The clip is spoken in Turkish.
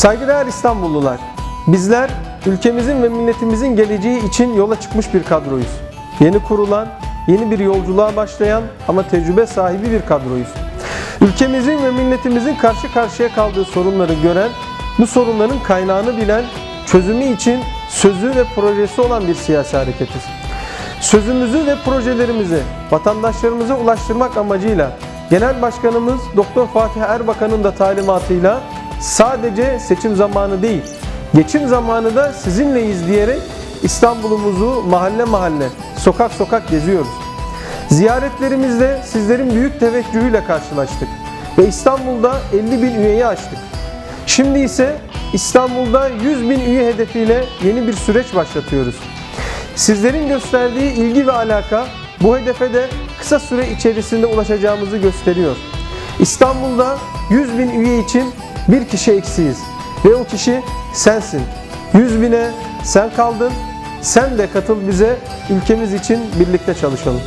Saygıdeğer İstanbullular, bizler ülkemizin ve milletimizin geleceği için yola çıkmış bir kadroyuz. Yeni kurulan, yeni bir yolculuğa başlayan ama tecrübe sahibi bir kadroyuz. Ülkemizin ve milletimizin karşı karşıya kaldığı sorunları gören, bu sorunların kaynağını bilen, çözümü için sözü ve projesi olan bir siyasi hareketiz. Sözümüzü ve projelerimizi vatandaşlarımıza ulaştırmak amacıyla Genel Başkanımız Doktor Fatih Erbakan'ın da talimatıyla sadece seçim zamanı değil, geçim zamanı da sizinleyiz diyerek İstanbul'umuzu mahalle mahalle, sokak sokak geziyoruz. Ziyaretlerimizde sizlerin büyük teveccühüyle karşılaştık ve İstanbul'da 50 bin üyeyi açtık. Şimdi ise İstanbul'da 100 bin üye hedefiyle yeni bir süreç başlatıyoruz. Sizlerin gösterdiği ilgi ve alaka bu hedefe de kısa süre içerisinde ulaşacağımızı gösteriyor. İstanbul'da 100 bin üye için bir kişi eksiyiz ve o kişi sensin. 100 bine sen kaldın, sen de katıl bize ülkemiz için birlikte çalışalım.